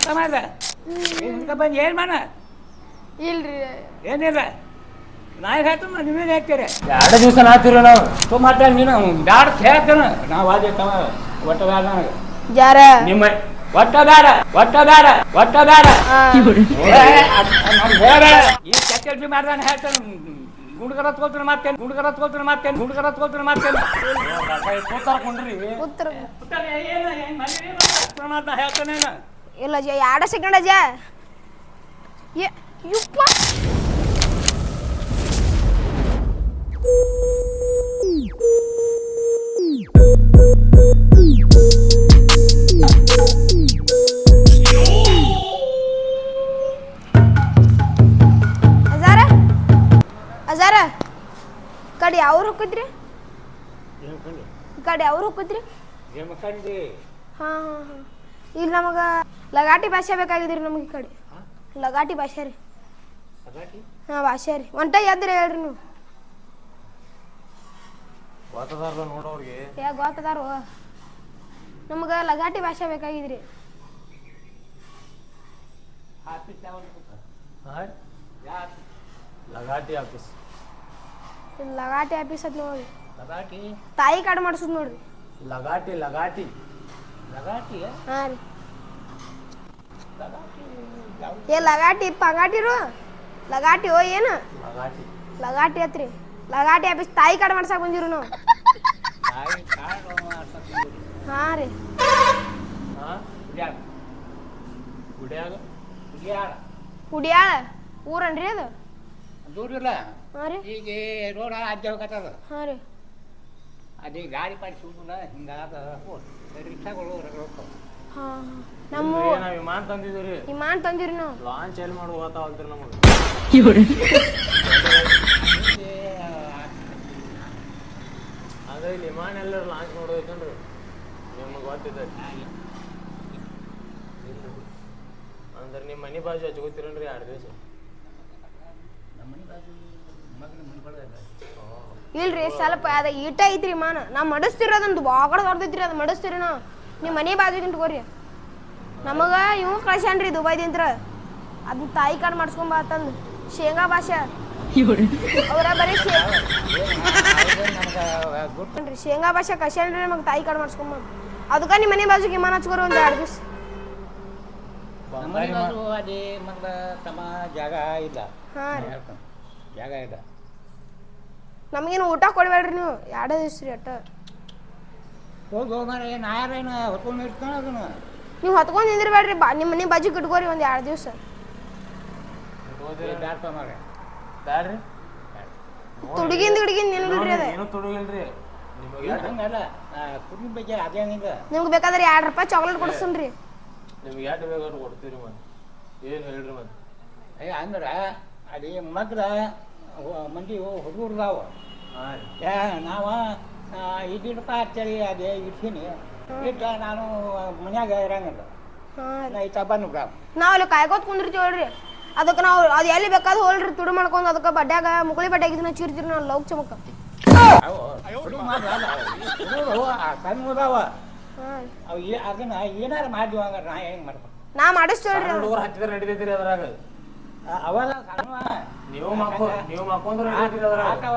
ಊಟ ಮಾಡ ಊಟ ಬಂದು ಏನು ಮಾಡ ಇಲ್ರಿ. ಏನಿಲ್ಲ. ನಾಯಿ ಹಾಕ್ತಮ್ಮ ನಿಮಗೆ ಹಾಕ್ತೀರಿ? ಎರಡು ದಿವಸ ನಾತಿರು ನಾವು. ತುಂಬ ಮಾತಾಡ ನೀನು ಬ್ಯಾಡ ಹೇಳ್ತಾನ. ನಾವು ಅದೇ ತಮ್ಮ ಒಟ್ಟ ಬ್ಯಾಡ ನನಗೆ. ಜಾರ ನಿಮ್ಮ ಒಟ್ಟ ಬ್ಯಾಡ ಒಟ್ಟ ಬ್ಯಾಡ ಒಟ್ಟ ಬ್ಯಾಡ. ಈ ಚಕ್ಕಲ್ ಬಿ ಹೇಳ್ತೇನೆ ಹೇಳ್ತಾನೆ. ಗುಂಡ್ಗರ ತಗೋತಾನೆ ಮಾತೇನು ಗುಂಡ್ಗರ ತಗೋತಾನೆ ಮಾತೇನು ಗುಂಡ್ಗರ ತಗೋತಾನೆ ಮಾಡ್ತೇನೆ ಕೂತಾರ್ಕೊಂಡ್ರಿ ಉತ್ತರ ಏನು ಏನು ಹೇಳ್ತಾನೇನು ಇಲ್ಲ ಅಜ್ಜ ಎರಡ ಸೆಕೆಂಡ್ ಅಜ್ಜ. ಯಪ್ಪ. ಅಜಾರ ಕಡೆ ಯಾವ್ರು ಹೋಗಿದ್ರಿ ಕಡೆ ಹೋಗಿದ್ರಿ ಜಮಖಂಡಿ ಹಾಂ ಹಾಂ ಹಾಂ. ಇಲ್ಲಿ ನಮಗೆ ಲಗಾಟಿ ಭಾಷೆ ಬೇಕಾಗಿದ್ರಿ ನಮ್ಗೆ ಈ ಕಡೆ. ಲಗಾಟಿ ಭಾಷೆ ರೀ. ಹಾಂ ಭಾಷೆ ರೀ. ಒಂಟ ಎದ್ರಿ ಹೇಳ್ರಿ ನೀವು. ಗೊತ್ತದಾರ್ದ ನೋಡೋರಿಗೆ. ಯಾ ಗೊತ್ತದಾರು ನಮ್ಗೆ ಲಗಾಟಿ ಭಾಷೆ ಬೇಕಾಗಿದ್ರಿ. ಲಗಾಟಿ ಆಫೀಸ್. ಲಗಾಟಿ ಆಫೀಸ್ ಅದ್ ನೋಡಿ ಲಗಾಟಿ? ತಾಯಿ ಕಾರ್ಡ್ ಮಾಡಿಸೋದು ನೋಡ್ರಿ. ಲಗಾಟಿ ಲಗಾಟಿ. ಲಗಾಟಿ? ಹಾಂ ರೀ. ಏ ಲಗಾಟಿ ಪಂಗಾಟಿರು ಲಗಾಟಿ ಓ ಏನು? ಲಗಾಟಿ. ಅತ್ರಿ ಲಗಾಟಿ ಆಫೀಸ್ ತಾಯಿ ಕಾರ್ಡ್ ಮಾಡ್ಸಕ್ ಬಂದಿರು ನಾವು. ಹಾಂ ರೀ. ಕುಡಿಯಾಳ ಊರನ್ರಿ ಅದು? ದೂರ ಇಲ್ಲ. ಈಗ ರೋಡ ಅಜ್ಜ ಹೋಗತ್ತದ. ಹಾ ರೀ. ಅದೇ ಗಾಡಿ ಪಾಡಿ ಸುಡುಲ್ಲ ಹಿಂಗಾದ ರಿಕ್ಷಾಗಳು ನಮ್ಮ ನಾವ್ ವಿಮಾನ ತಂದಿದ್ದೀವ್ರಿ. ವಿಮಾನ ತಂದಿರಿ ನಾವು. ಲಾಂಚ್ ಎಲ್ಲಿ ಮಾಡುವ ಗೊತ್ತಾವಲ್ತ್ರಿ ನಮಗೆ. ಅದೇ ಇಲ್ಲಿ ವಿಮಾನ ಎಲ್ಲರೂ ಲಾಂಚ್ ಮಾಡೋದೈತೇನ್ರಿ ನಿಮ್ಗೆ ಗೊತ್ತಿದೆ. ಅಂದ್ರೆ ನಿಮ್ಮ ಮನೆ ಬಾಜು ಹಚ್ಕೋತೀರನ್ರಿ ಎರಡು ದಿವಸ? ಇಲ್ರಿ ಸ್ವಲ್ಪ ಅದ ಈಟ ಐತ್ರಿ ಮಾನ ನಾ ಮಡಸ್ತಿರೋದಂದು ಬಾಗಡ ಹೊಡೆದೈತ್ರಿ ಅದು ಮಡಸ್ತೀರಿ ನಾವು. ನಿಮ್ಮ ಮನೆ ಬಾಜುಗಿಂತ ತಗೋರಿ ನಮಗ ಇವ್ ಕಳ್ಸ್ಯಾನ್ರಿ ದುಬೈದಿಂತ್ರ ಅದನ್ನ ತಾಯಿ ಕಾರ್ಡ್ ಮಾಡಿಸ್ಕೊಂಬ ಶೇಂಗಾ ಭಾಷೆ. ಅವರ ಬರೀ ಶೇಂಗಾ ಶೇಂಗಾ ಭಾಷೆ ಕಳ್ಸ್ಯಾನ್ರಿ ನಮಗೆ ತಾಯಿ ಕಾರ್ಡ್ ಮಾಡಿಸ್ಕೊಂಬ ಅದಕ್ಕೆ ನಿಮ್ಮ ಮನೆ ಬಾಜು ವಿಮಾನ ಹಚ್ಕೋರಿ ಒಂದ್ ಎರಡು ದಿವ್ಸ. ಅದೇ ತಮ್ಮ ಜಾಗ ಇಲ್ಲ. ಹಾಂ ರೀ. ಜಾಗ ಇಲ್ಲ. ನಮಗೇನು ಊಟ ಕೊಡ್ಬೇಡ್ರಿ ನೀವು. ಎರಡೇ ದಿವ್ಸ ರೀ ಅಟ್ಟ. ಹೋಗಿ ಹೋಗಾರ ಏನು ಆಯಾರೇನು ಹೊತ್ಕೊಂಡು ಇರ್ತಾನ ಅದನ್ನು. ನೀವು ಹತ್ಕೊಂಡು ನಿಂದಿರ್ಬೇಡ್ರಿ ಬಾ ನಿಮ್ಮ ಮನೆ ಬಾಜು ಕಿಟ್ಕೋರಿ ಒಂದು ಎರಡು ದಿವಸ. ಬ್ಯಾಡ್ರಿ? ತುಡುಗಿಂದ ಹುಡುಗಿಂದ ನಿಲ್ರಿ ಅದು. ಏನು ತುಡುಗಿಲ್ರಿ. ನಿಮಗೆ ಬೇಕಾದ್ರೆ ಎರಡು ರೂಪಾಯಿ ಚಾಕ್ಲೇಟ್ ಕೊಡಿಸ್ತೀನಿ ನಿಮ್ಗೆ ಬೇಕಾದ್ರೂ ಕೊಡ್ತೀರಿ ಮತ್ತೆ ಏನು ಹೇಳ್ರಿ ಮತ್ತೆ ಅಯ್ಯ ಅಂದ್ರೆ ಮಂದಿ ಹುಡುಗರ್ದಾವ ಹಾಂ ರೀ. ಏ ನಾವ ಇದಿಡಪ್ಪ ಅಂತೇಳಿ ಅದೇ ಇಡ್ತೀನಿ. ಇಟ್ಟ ನಾನು ಮನ್ಯಾಗ ಇರಂಗಿಲ್ಲ. ಹಾಂ. ನಾ ಈತ ಬಂದು ಬಿಡ ನಾವು ಅಲ್ಲಿ ಕಾಯ್ಕೋತ ಕುಂದಿರ್ತೀವಲ್ರಿ ಅದಕ್ಕೆ ನಾವು ಅದು ಎಲ್ಲಿ ಬೇಕಾದ್ರೂ ಹೋಲ್ರಿ ತುಡು ಮಾಡ್ಕೊಂಡು ಅದಕ್ಕೆ ಬಡ್ಡ್ಯಾಗ ಮುಗುಳಿ ಬಡ್ಡ್ಯಾಗ ಇದನ್ನ ಚೀರ್ತೀರಿ ನಾವು ಲವ್ ಚಮಕ ಹಾಂ. ಅವು ಏ- ಅದನ್ನ ಏನಾರ ಮಾಡಿದ್ವಿ ಹಂಗಾರೆ ನಾ ಹೆಂಗೆ ಮಾಡ್ಬೇಕು? ನಾ ಮಾಡಿಸ್ತೇಳ್ರಿ ಸಣ್ಣ ಹುಡುಗರು ಹಚ್ಚಿದ್ರೆ ನಡೀತೈತ್ರಿ ಅದ್ರಾಗ. ಅ- ಅವೆಲ್ಲ ಸಣ್ಣ. ನೀವು ಮಕ್ಕೋ ನೀವು ಮಕ್ಕೊಂಡ್ರೆ ನಡೀತೈತ್ರಿ ಅದ್ರಾಗ. ಆಟವ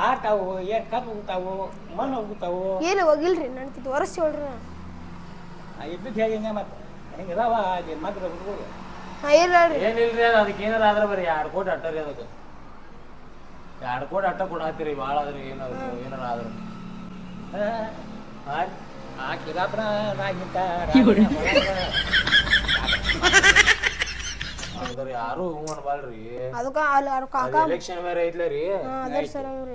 ಆಟವು ಏನು ಕಬ್ಬು ಹೋಗ್ತಾವು ಮಣ್ಣು ಹೋಗ್ತಾವು ಏನು ಹೋಗಿಲ್ರಿ ನನ್ಕಿತ್ತು ಒರೆಸ್ತೇಳ್ರಿ ಹೇಳ್ರಿ ಆ ಹೇಳಿದ್ದೆ ಮತ್ತೆ? ಹಿಂಗಿದಾವ ಅಲ್ಲಿ ಮಗ್ರ ಹುಡುಗರು? ಹಾಂ ಇಲ್ಲ ರೀ ಏನಿಲ್ರಿ ಅದು ಅದಕ್ಕೆ ಏನಾರ ಆದ್ರೆ ಬರೀ ಎರಡು ಕೋಟಿ ಅಟ್ಟ ರೀ ಅದಕ್ಕೆ. ಎರಡು ಕೋಟಿ ಅಟ್ಟ ಕೊಡಾತ್ತೀರಿ ಭಾಳ ಆದ್ರೆ ಏನಾದ್ರು ಏನಾರ ಆದ್ರೆ. ಹಾಂ ಆ ಕಿರಾಪನ ರಾಗಿಂತ ಅಂದ್ರೆ ಯಾರು ಹ್ಞೂ ಅನ್ಬಾಲ್ರಿ ಅದಕ್ಕೆ ಅಲ್ಲಿ ಅವ್ರ ಕಾಕ ಎಲೆಕ್ಷನ್ ಬೇರೆ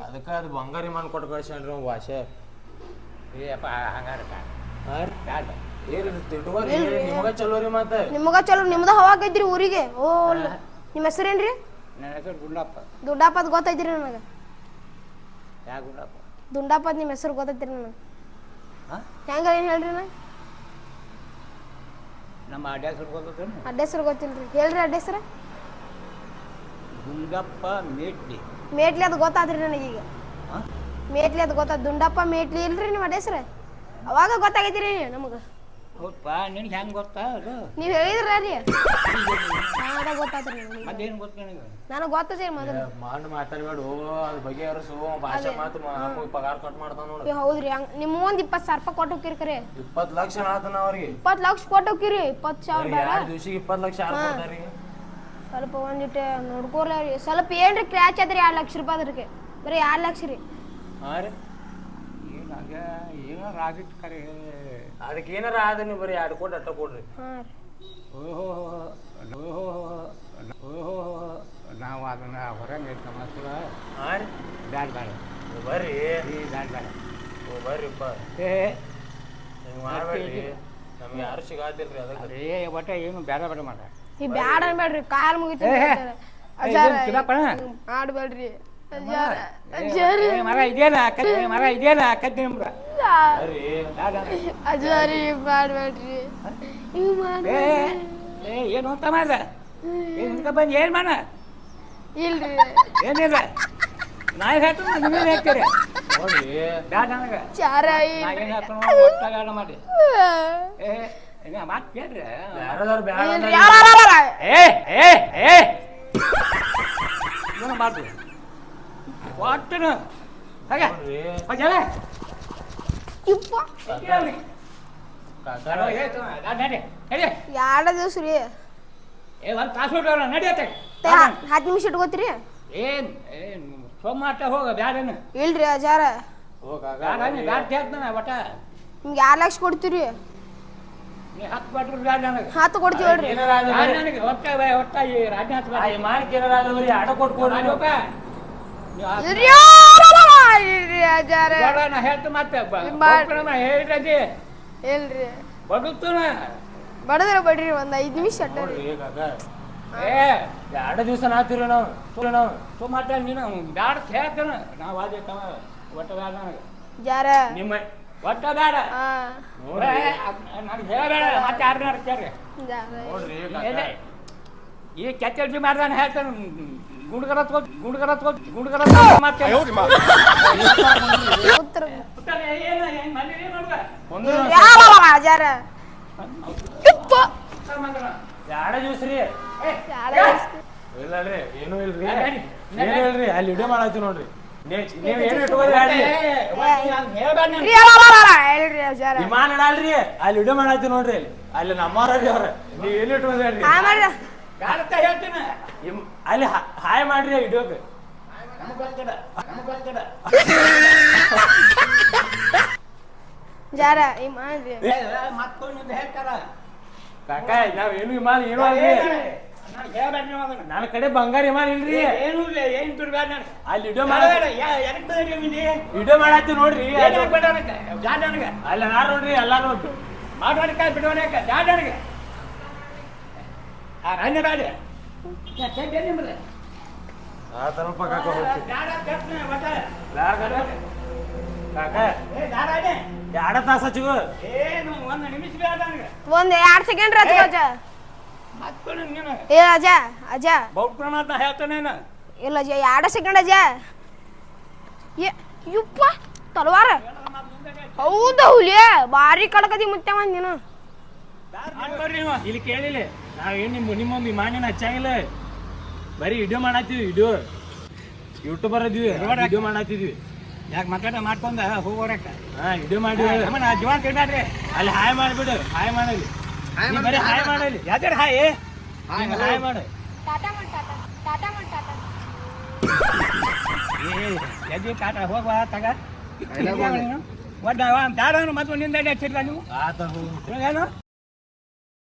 ಅದಕ್ಕೆ ಅದು ಬಂಗಾರಿ ಮಾನ್ ಕೊಟ್ಟು ಕಳ್ಸ್ಯಾನ್ರಿ ಅವ್ನು ಭಾಷೆ. ಏಪ್ಪ ಹಂಗಾರ ಹಾಂ ರೀ. ಬ್ಯಾಡ. ಏನ್ ತಿಳ್ಕೊರಿ ನಿಮ್ಗ ಚಲೋ ರೀ ಮತ್ತೆ? ನಿಮಗ ಚಲೋ ನಿಮ್ದ ಹವಾಗೈತ್ರಿ ಊರಿಗೆ? ಓ. ನಿಮ್ಮ ಹೆಸರೇನ್ರಿ? ನನ್ನ ಹೆಸರು ಗುಂಡಪ್ಪ ಗೊತ್ತೈತ್ರಿ ನನಗೆ. ಯಾ ಗುಂಡಪ್ಪ ದುಂಡಪ್ಪ ನಿಮ್ಮ ಹೆಸರು ಗೊತ್ತೈತ್ರಿ ನನಗೆ. ಹಾಂ? ಹೆಂಗ ಏನು ಹೇಳ್ರಿ ನಾ? ನಮ್ಮ ಅಡ್ಡ ಹೆಸರು ಗೊತ್ತೇನು ಅಡ್ಡ ಹೆಸರು ಗೊತ್ತಿಲ್ರಿ ಹೇಳ್ರಿ ಅಡ್ಡ ಹೆಸರು ಗುಂಡಪ್ಪ ಮೇಟ್ಲಿ. ಮೇಟ್ಲಿ ಅದು ಗೊತ್ತಾದ್ರಿ ನನಗೀಗ. ಈಗ ಮೇಟ್ಲಿ ಅದು ಗೊತ್ತಾದ ದುಂಡಪ್ಪ ಮೇಟ್ಲಿ ಇಲ್ರಿ ನಿಮ್ಮ ಅಡ್ಡ ಹೆಸರು ಅವಾಗ ಗೊತ್ತಾಗೈತಿ ರೀ ನಮಗೆ. ಹೌದಪ್ಪ ನಿನ್ಗೆ ಹೆಂಗೆ ಗೊತ್ತಾ ಅದು? ನೀವ್ ಹೇಳಿದ್ರ ರೀ? ಅದ ಗೊತ್ತಾತ್ರಿ ನನಗೆ ಮತ್ತೇನು ಗೊತ್ತು ನಿನಗೆ? ನನಗೆ ಗೊತ್ತದ್ರಿ ಮೊದಲು. ಮಾಡಿ ಮಾತಾಡ್ಬೇಡು. ಅದ್ರ ಬಗ್ಗೆ ಹರಸು ಭಾಷೆ ಮಾತು ನಮಗೆ ಪಗಾರ ಕಟ್ ಮಾಡ್ತಾನ ನೋಡು. ಏ, ಹೌದ್ರಿ ಹಂಗ ನಿಮ್ಮ ಒಂದ್ ಇಪ್ಪತ್ತು ಸಾವಿರ ರೂಪಾಯಿ ಕೊಟ್ಟು ಹೋಗಿರಿ ಕರೆ. ಇಪ್ಪತ್ತು ಲಕ್ಷ ಆತನ ಅವ್ರಿಗೆ. ಇಪ್ಪತ್ತು ಲಕ್ಷ ಕೊಟ್ಟು ಹೋಗಿರಿ ಇಪ್ಪತ್ತು ಸಾವಿರ ಬೇಡ. ಎರಡು ದಿವ್ಸಿಗೆ ಇಪ್ಪತ್ತು ಲಕ್ಷ ಯಾರು ಕೊಡ್ತಾರ್ರಿ ಸ್ವಲ್ಪ ಒಂದಿಟ್ಟು ನೋಡ್ಕೊಲ್ಲ ರೀ ಸ್ವಲ್ಪ ಏನ್ರಿ ಕ್ರ್ಯಾಚ್ ಆದ್ರಿ ಎರಡು ಲಕ್ಷ ರೂಪಾಯಿ ಅದ್ರಿಗೆ ಬರೀ ಎರಡು ಲಕ್ಷ ರೀ. ಹಾಂ ರೀ. ಏನಾಗ ಏನೋ ಕರೆ? ಅದಕ್ಕೆ ಏನಾರ ಆದ ನೀವು ಬರೀ ಎರಡು ಕೋಟಿ ಅಟ್ಟ ಕೊಡ್ರಿ. ಹಾಂ ರೀ. ಓಹೋ ಓಹೋ ಓಹೋ ನಾವು ಅದನ್ನ ಹೊರಗೆ ಇಟ್ಕೊಂಬಸ್ತೀವ ಹಾಂ ರೀ. ಬ್ಯಾಡ ಬ್ಯಾಡ. ನೀವು ಬರ್ರಿ. ಈ ಬ್ಯಾಡ ಬ್ಯಾಡ. ಓ ಬರ್ರಿಪ್ಪ ಏ ನೀವು ಮಾಡ್ಬೇಡ್ರಿ. ನಮ್ಗೆ ಯಾರು ರೀ ಅದಕ್ಕೆ. ಏ ಒಟ್ಟ ಏನು ಬೇಡ ಬೇಡ ಮಾಡ ಈ ಬ್ಯಾಡ ಅನ್ಬೇಡ್ರಿ ಕಾಲ್ ಮುಗಿತು? ಮಾಡ್ಬೇಡ್ರಿ ಮರ. ಇದೇನ? ಮರ ನಿಮ್ಗೆ ಅಜ್ಜಾರಿ ಮಾಡ್ಬೇಡ್ರಿ. ಏ ಏನು ಅಂತ ಮಾಡ ಏನ್ ಹಿಂಗ ಬಂದು ಏನು ಮಾಡ ಇಲ್ರಿ. ಏನಿಲ್ಲ. ನಾಯಿ ಹೇಳ್ತು ನಿಮಗೆ ಹಾಕ್ತೀರಿ. ಬ್ಯಾಡ ನನಗೆ. ಚಾರ ನಾ ಏನು ಹಾಕೋಣ ಒಟ್ಟಾಗ ಮಾಡಿ ಏ ಮಾತು ಕೇಳ್ರಿ. ಯಾರದಾರು ಬ್ಯಾಡ ಏ ಏ ಏ. ಏನು ಮಾಡ್ರಿ ಒಟ್ಟನು ಹಾಗೆ. ಹಾಗೆ ಎರಡು ದಿವ್ಸ ರೀ ಏ ಒಂದು ತಾಸು ನಡಿಯತ್ತೆ ಹತ್ತು ನಿಮಿಷ ಇಟ್ಕೋತೀರಿ? ಏನ್ ಏನ್ ಸೋಮಾಟ ಹೋಗ ಬ್ಯಾಡನ. ಇಲ್ರಿ ಅಜಾರ. ಹೋಗ ಬ್ಯಾಡ ಬ್ಯಾಡ ಒಟ್ಟ. ನಿಮ್ಗೆ ಎರಡು ಲಕ್ಷ ಕೊಡ್ತೀರಿ? ನೀ ಹತ್ತು ಕೊಡ್ತೀವಿ ಹೇಳ್ರಿ ನನಗೆ ಒಟ್ಟ ಒಟ್ಟ ಈ ರಾಜನಾಥ್ ಆ ಬದುಕ್ತನ ಬಡದ್ರ ಬಡ್ರಿ ಒಂದ್ ಐದ್ ನಿಮಿಷ ಏ ಎರಡು ದಿವಸ ನಾತಿರಿ ನಾವು ಸುಳ್ಳು ನಾವು ಸೋಮಾಟ ನೀನು. ಬ್ಯಾಡ ಹೇಳ್ತಾನ ನಾವು ಅದೇ ತವ ಒಟ್ಟ ಬ್ಯಾಡ ನನಗೆ. ಜಾರ ನಿಮ್ಮ ಒಟ್ಟ ಬ್ಯಾಡ. ನನಗೆ ಹೇಳಬೇಡ. ಮತ್ತೆ ಯಾರನ್ನ ಕೇಳ್ರಿ. ನೋಡ್ರಿ ಈ ಕೆಚ್ಚಲ್ಸಿ ಮಾಡ್ದಾನ ಹೇಳ್ತಾನ. ಗುಂಡ್ಗರ ತಗೋ ಗುಂಡ್ಗರ ತಗೋ ಗುಂಡ್ಗರ ಮತ್ತೆ ಉತ್ತರ ಏನು ಇಪ್ಪ ರೀ ಇಲ್ರಿ. ಏನು ಇಲ್ರಿ ಅಲ್ಲಿ ವಿಡಿಯೋ ಮಾಡತ್ತೀವಿ ನೋಡ್ರಿ. ನೀವ್ ಏನು ಇಟ್ಕೋರಿ ಗಾಡಿ ಹೇಳ್ಬೇಡ ರೀ, ಅಲ್ಲ, ಅಲ್ಲ, ಅಲ್ಲ, ಹೇಳ್ರಿ ಅಜಾರ. ವಿಮಾನ ಇಡಲ್ರಿ ಅಲ್ಲಿ ವಿಡಿಯೋ ಮಾಡತ್ತೀವಿ ನೋಡ್ರಿ ಅಲ್ಲಿ. ಅಲ್ಲಿ ನಮ್ಮವ್ರಿ ಅವ್ರ. ನೀವ್ ಎಲ್ಲಿ ಇಟ್ಕೊಂಡ್ರಿ ಯಾರತ್ತ ಹೇಳ್ತೀನಿ? ಅಲ್ಲಿ ಹಾಯ್ ಮಾಡ್ರಿ ಗೊತ್ತಿಲ್ಲ ಜಾರ ಈ ಮಾಡ್ರಿ ಮತ್ತೊಂದು ಹೇಳ್ತಾರ. ಕಾಕ ನಾವ್ ಏನು ವಿಮಾನ ಏನು ಅಲ್ರಿ ನನ್ನ ಕಡೆ ಬಂಗಾರ ವಿಮಾನ ಇಲ್ರಿ? ಏನು ಇಲ್ಲ ಏನು ನನಗೆ. ಅಲ್ಲಿ ವಿಡಿಯೋ ಮಾಡಬೇಡ ಮಾಡ ಎದಕ್ಕೆ ಬಂದ್ರಿ ನಿಂದಿ ವಿಡಿಯೋ ಮಾಡತ್ತೀವಿ ನೋಡ್ರಿ ಜಾಡ ನನಗೆ? ಅಲ್ಲಿ ನಾರ್ ನೋಡ್ರಿ ಎಲ್ಲಾ ನೋಡ್ರಿ ಮಾಡೋಣಕ್ಕೆ ಬಿಡೋಣ ಜಾಡ ನನಗೆ. ಆ ರನ್ಯ ಬೇಡ ನಿಮ್ದು? ಎರಡ ತಾಸ ಒಂದು ಎರಡ್ ಸೆಕೆಂಡ್ ಏ ಅಜ ಅಜ ಬೌದ್ಧ ಮಾತ ಹೇಳ್ತಾನೇನು ಇಲ್ಲ ಅಜ ಎರಡ ಸೆಕೆಂಡ್ ಅಜ ಏ ಯಪ್ಪ ತಲವಾರ. ಹೌದು ಹುಲಿಯ ಬಾರಿ ಕಡಕದಿ ಮುತ್ತ ನೀನು. ಇಲ್ಲಿ ಕೇಳಿಲ್ಲ ನಾವ್ ನಿಮ್ಮ ನಿಮ್ಮ ನಿಮ್ಮೊಂದು ವಿಮಾನಿನ ಹಚ್ಚಾಗಿಲ್ಲ ಬರೀ ವಿಡಿಯೋ ಮಾಡಾತೀವಿ ವಿಡಿಯೋ ಯೂಟ್ಯೂಬರ್ ಇದೀವಿ ವಿಡಿಯೋ ಮಾಡಾತಿದ್ವಿ ಯಾಕೆ? ಮಾತಾಡ ಮಾಡ್ಕೊಂಡ ಹೋಗೋರಕ್ಕ ಹಾ ವಿಡಿಯೋ ಮಾಡಿ. ಜೀವನ ತಿಳ್ಬೇಡ್ರಿ ಅಲ್ಲಿ ಹಾಯ್ ಮಾಡ್ಬಿಡು ಹಾಯ್ ಮಾಡಲಿ. ಬರೀ ಹಾಯ್ ಮಾಡಲಿ. ಯಾಕಡೆ ಹಾಯ್? ಹಾಯ್ ಮಾಡು. ಎದ್ದಿ ಕಾಟ ಹೋಗುವ ತಗ. ಒಡ್ಡ ಬ್ಯಾಡ ಮತ್ತೆ ನಿಂದ ಹಚ್ಚಿರ್ಲ ನೀವು? ಆತ ಹೋಗು. ಏನು?